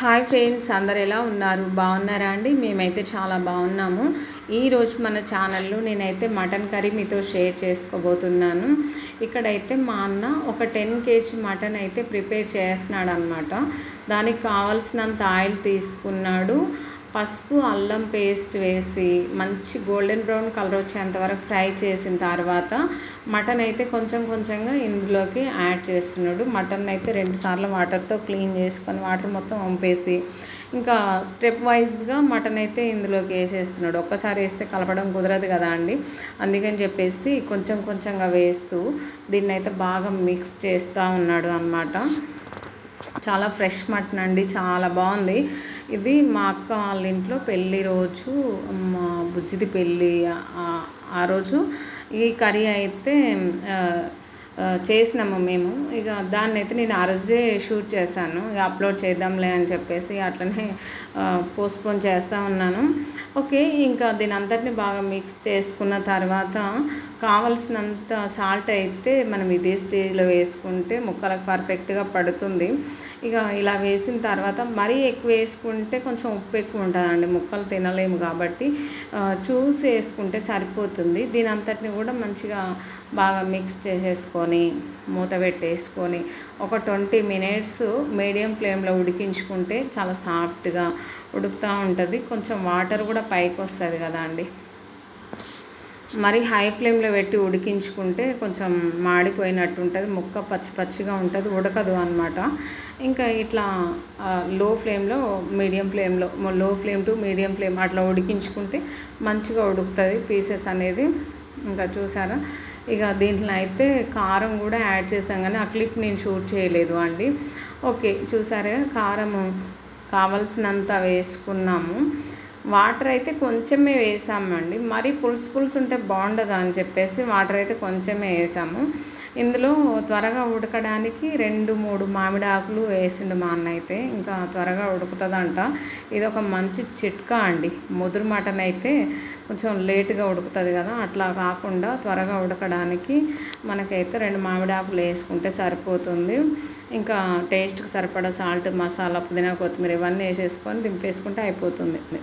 Hi friends అందరు ఎలా ఉన్నారు? బాగున్నారా అండి? మేమైతే చాలా బాగున్నాము. ఈరోజు మన ఛానల్లో నేనైతే మటన్ కర్రీ మీతో షేర్ చేసుకోబోతున్నాను. ఇక్కడైతే మా అన్న ఒక టెన్ కేజీ మటన్ అయితే ప్రిపేర్ చేస్తున్నాడు అనమాట దానికి కావాల్సినంత ఆయిల్ తీసుకున్నాడు. పసుపు అల్లం పేస్ట్ వేసి మంచి గోల్డెన్ బ్రౌన్ కలర్ వచ్చేంత వరకు ఫ్రై చేసిన తర్వాత మటన్ అయితే కొంచెం కొంచెంగా ఇందులోకి యాడ్ చేస్తున్నాడు. మటన్ అయితే రెండు సార్లు వాటర్తో క్లీన్ చేసుకొని వాటర్ మొత్తం వంపేసి ఇంకా స్టెప్ వైజ్గా మటన్ అయితే ఇందులోకి వేసేస్తున్నాడు. ఒక్కసారి వేస్తే కలపడం కుదరదు కదా అండి. అందుకని చెప్పేసి కొంచెం కొంచెంగా వేస్తూ దీన్ని అయితే బాగా మిక్స్ చేస్తూ ఉన్నాడు అనమాట చాలా ఫ్రెష్ మటన్ అండి చాలా బాగుంది. ఇది మా అక్క వాళ్ళ ఇంట్లో పెళ్ళి రోజు మా బుజ్జిది పెళ్ళి ఆ రోజు. ఈ కర్రీ అయితే చేసినాము మేము. ఇక దాన్ని అయితే నేను ఆ రోజే షూట్ చేశాను. ఇక అప్లోడ్ చేద్దాంలే అని చెప్పేసి అట్లనే పోస్ట్పోన్ చేస్తూ ఉన్నాను. ఓకే ఇంకా దీని అంతటిని బాగా మిక్స్ చేసుకున్న తర్వాత కావలసినంత సాల్ట్ అయితే మనం ఇదే స్టేజ్లో వేసుకుంటే ముక్కలకు పర్ఫెక్ట్గా పడుతుంది. ఇక ఇలా వేసిన తర్వాత మరీ ఎక్కువ వేసుకుంటే కొంచెం ఉప్పు ఎక్కువ ఉంటుందండి. ముక్కలు తినలేము కాబట్టి చూసి వేసుకుంటే సరిపోతుంది. దీని అంతటిని కూడా మంచిగా బాగా మిక్స్ చేసేసుకొని మూత పెట్టేసుకొని ఒక ట్వంటీ మినిట్స్ మీడియం ఫ్లేమ్లో ఉడికించుకుంటే చాలా సాఫ్ట్గా ఉడుకుతూ ఉంటుంది. కొంచెం వాటర్ కూడా పైకి వస్తుంది కదా అండి. మరి హై ఫ్లేమ్లో పెట్టి ఉడికించుకుంటే కొంచెం మాడిపోయినట్టు ఉంటుంది. ముక్క పచ్చి పచ్చిగా ఉంటుంది. ఉడకదు అనమాట ఇంకా ఇట్లా లో ఫ్లేమ్లో మీడియం ఫ్లేమ్లో లో ఫ్లేమ్ టు మీడియం ఫ్లేమ్ అట్లా ఉడికించుకుంటే మంచిగా ఉడుకుతుంది. పీసెస్ అనేది. ఇంకా చూసారా? ఇక దీంట్లో అయితే కారం కూడా యాడ్ చేసాం కానీ ఆ క్లిప్ నేను షూట్ చేయలేదు అండి. ఓకే చూసారా కారం కావలసినంత వేసుకున్నాము. వాటర్ అయితే కొంచెమే వేసామండి మరీ పులుసు పులుసు ఉంటే బాగుండదు అని చెప్పేసి వాటర్ అయితే కొంచెమే వేసాము. ఇందులో త్వరగా ఉడకడానికి రెండు మూడు మామిడి ఆకులు వేసిండు మా అన్న అయితే. ఇంకా త్వరగా ఉడుకుతుందంట. ఇది ఒక మంచి చిట్కా అండి. ముదురు మటన్ అయితే కొంచెం లేటుగా ఉడుకుతుంది కదా. అట్లా కాకుండా త్వరగా ఉడకడానికి మనకైతే రెండు మామిడి ఆకులు వేసుకుంటే సరిపోతుంది. ఇంకా టేస్ట్కి సరిపడా సాల్ట్ మసాలా పుదీనా కొత్తిమీర ఇవన్నీ వేసేసుకొని దింపేసుకుంటే అయిపోతుంది.